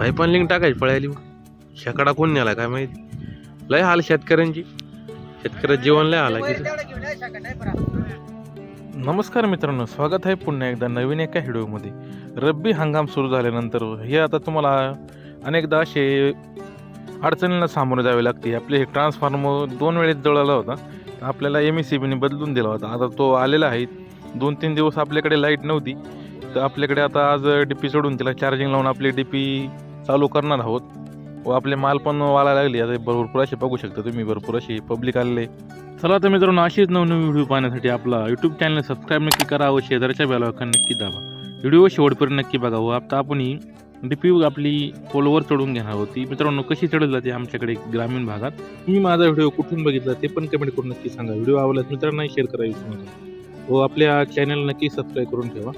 Pipe link टाकायची पळायली शेकडा कोण नेला काय माहिती? लय हाल शेतकऱ्यांची. शेतकऱ्यात जीवन लय आला आहे नमस्कार मित्रांनो स्वागत आहे पुन्हा एकदा नवीन एका व्हिडिओमध्ये. रब्बी हंगाम सुरू झाल्यानंतर हे आता तुम्हाला अनेकदा असे अडचणींना सामोरे जावे लागते. आपले हे ट्रान्सफॉर्मर दोन वेळेस जळाला होता. आपल्याला एम एस सी बीने बदलून दिला होता. आता तो आलेला आहे. दोन तीन दिवस आपल्याकडे लाइट नव्हती. तर आपल्याकडे आता आज डी पी सोडून तिला चार्जिंग लावून आपली डी पी चालू करणार आहोत. व आपले माल पण वाळायला लागले. आता भरपूर असे बघू शकता तुम्ही भरपूर असे पब्लिक आलेले. चला तर मित्रांनो अशीच नवनवीन व्हिडिओ पाहण्यासाठी आपला यूट्यूब चॅनल सबस्क्राईब नक्की करा व शेजारच्या बेलावर नक्की दाबा. व्हिडिओ शेवटपर्यंत नक्की बघा व आता आपण डीपी आपली पोलवर चढून घेणार होती मित्रांनो कशी चढत जाते आमच्याकडे ग्रामीण भागात? तुम्ही माझा व्हिडिओ कुठून बघितला ते पण कमेंट करून नक्की सांगा. व्हिडिओ आवडल्यास मित्रांनाही शेअर करा विसरू नका व आपल्या चॅनल नक्की सबस्क्राईब करून ठेवा.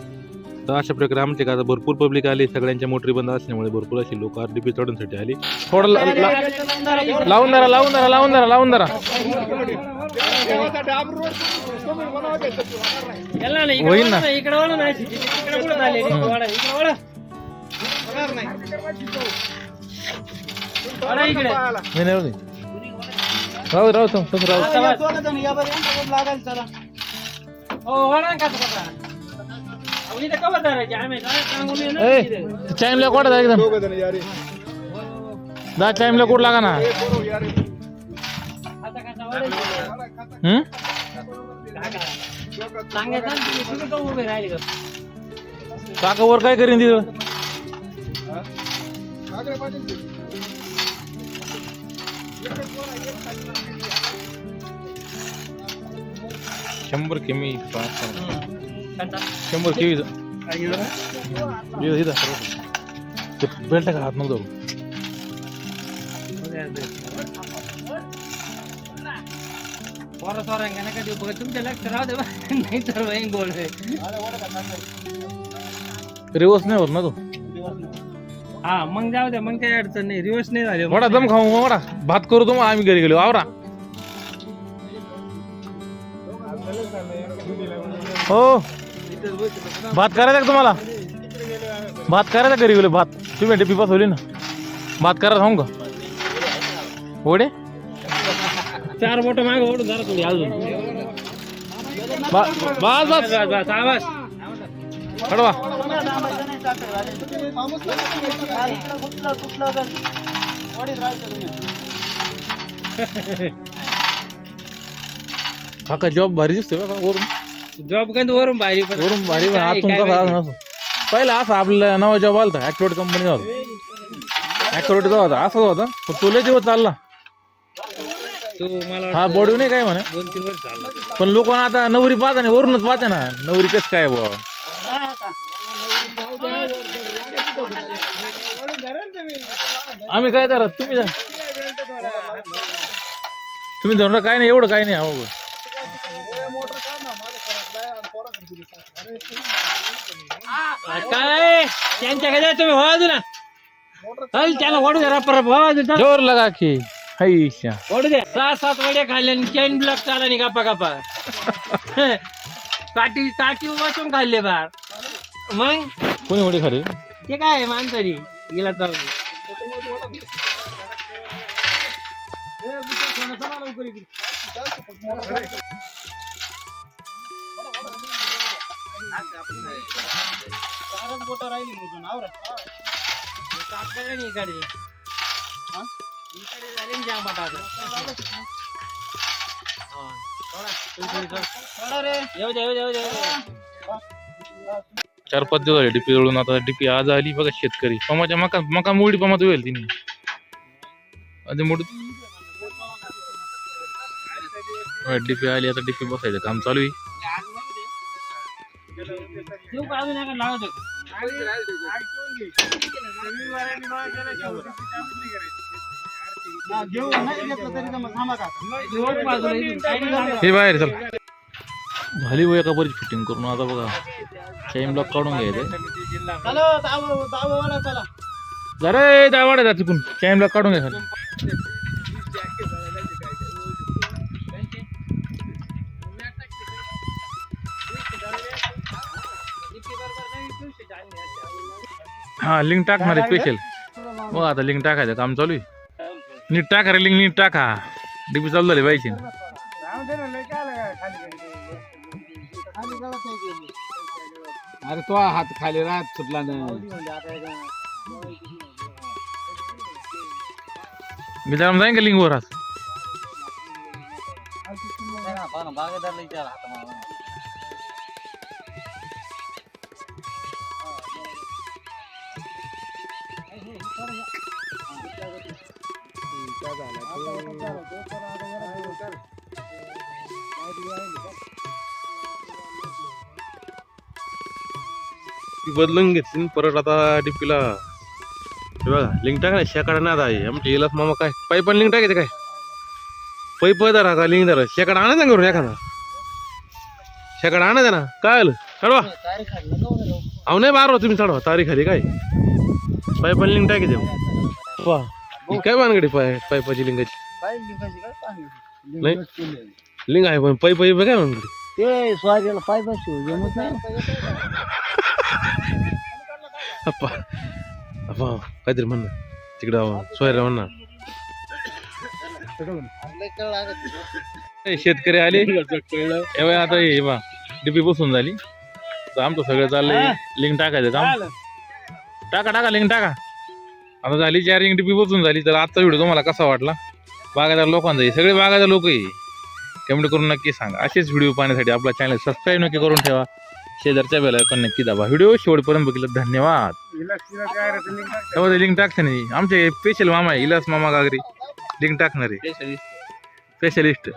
तर अशा प्रकारे आमच्या गावात भरपूर पब्लिक आली सगळ्यांच्या मोटरी बंद असल्यामुळे भरपूर अशी लोक आर चढण्यासाठी आली. थोडं लावून धरा लावून धरा लावून धरा लावून धरा. होईल ना. इकडे नाही नाही राहू राहू राहू टाइमला कोण आहे एकदम? दहा टाइमला कोण लागा ना? काका. वर काय करीन तिथं? शंभर किमी कंटा. शंभर गेलं? ते बेल्ट का हात देऊ बघा तुमच्या लक्ष राहू दे. नाही तर. रिवर्स नाही होत ना तो. हा मग जाऊ द्या मग काही अडचण नाही. रिवर्स नाही झाले. वडा दम खाऊ वडा. भात करू तो मग आम्ही घरी गेलो. आवरा. हो. भात करायचा का तुम्हाला? भात करायचा घरी गेलो भात? तुम्ही टिपी बसवली ना. भात करायचा हो का? ओढे चार बोट मागे ओढून जरा थोडी अजून. बस बस बस आवाज़ कडवा काका जॉब भारी दिसतोय का वरून. जॉब वरून बाहेर पण वरून भारी पण काय- आतून काय कसा माहिती? असं पहिला असा आपल्याला नवा जॉब आलता ऍक्रोड कंपनी होता. ऍक्रोड होता असाच होता. पण तो लय दिवस चालला. तू मला हा वाटतं बॉडी नाही काय म्हणे. दोन तीन वर्ष झालं. पण लोक आता नवरी पाहता नाही वरूनच पाहते ना. नवरी कसं काय बुवा. आम्ही काय करा तुम्ही जा. तुम्ही धरून काय नाही एवढं काय नाही अहो. काय? त्यांच्या काय तुम्ही हो ना चल त्याला ओढू द्या परत हो चल. जोर लगा की. हैशा ओढू द्या सहा सात वड्या खाल्ल्या आणि चेन ब्लॉक चाला नाही गप्पा गप्पा. काठी काठी वाचून खाल्ले बार मग? कोणी उडी खरी ते काय आहे माणसानी द्या, येऊ द्या, येऊ द्या, येऊ द्या. चार पाच दिवस झाले डीपी जळून आता डीपी आज आली बघा शेतकरी. पमाच्या मका मका मोडी पमात होईल तिने. आधी मोड डीपी आली आता डीपी बसायचं. काम चालू आहे. हे बाहेर चल. झाली वय एका बरीच फिटिंग करून. आता बघा चेन ब्लॉक काढून घ्यायचं. जरा दावाडा जा तिकून. चेन ब्लॉक काढून घ्या हा लिंक टाकणार आहे स्पेशल हो आता लिंक टाकायचं काम चालू आहे. नीट टाका रे लिंक नीट टाका. डीपी चालू झाली पाहिजे अरे तो हात खाली राहत सुटला ना मी त्याला जाईन का लिंकवर आज बदलून घेतली परत आता डीपीला बघा लिंक टाका ना शेकडा नाही आता आहे आमच्या येलाच मामा काय? पाईप पण लिंक टाकायचं काय? पैप धरा का लिंक धरा. आणा आणायचा करून एखादा. शेकडा आणायचा ना काय आलं? चढवा. अहो नाही बारा तुम्ही चढवा. तारीख खाली काय? पाईप लिंक टाकायचं. वा. ही काय बानगडी पाय पाईपाची लिंकाची नाही. लिंक आहे पण पाईप पाईप काय बानगडी ते स्वारीला पाय बसू जमत नाही. अप्पा अप्पा काहीतरी म्हण तिकडं सोयरा म्हण ए, शेतकरी आले. ए बाई, आता हे बा डीपी बसून झाली. तर आमचं सगळं चाललंय. लिंक टाकायचं काम. टाका टाका लिंक टाका. आता झाली चार्जिंग डीपी बसून झाली तर आजचा व्हिडिओ तुम्हाला कसा वाटला? बागायदार लोकांचा आहे. सगळे बागायदार लोक आहे. कमेंट करून नक्की सांगा. असेच व्हिडिओ पाहण्यासाठी आपला चॅनल सबस्क्राईब नक्की करून ठेवा. शेजारच्या बेला पण नक्की दाबा. व्हिडिओ शेवटपर्यंत बघितलं धन्यवाद. त्यामध्ये लिंक टाकते नाही. आमचे स्पेशल मामा आहे इलास मामा गागरी. लिंक टाकणारे स्पेशलिस्ट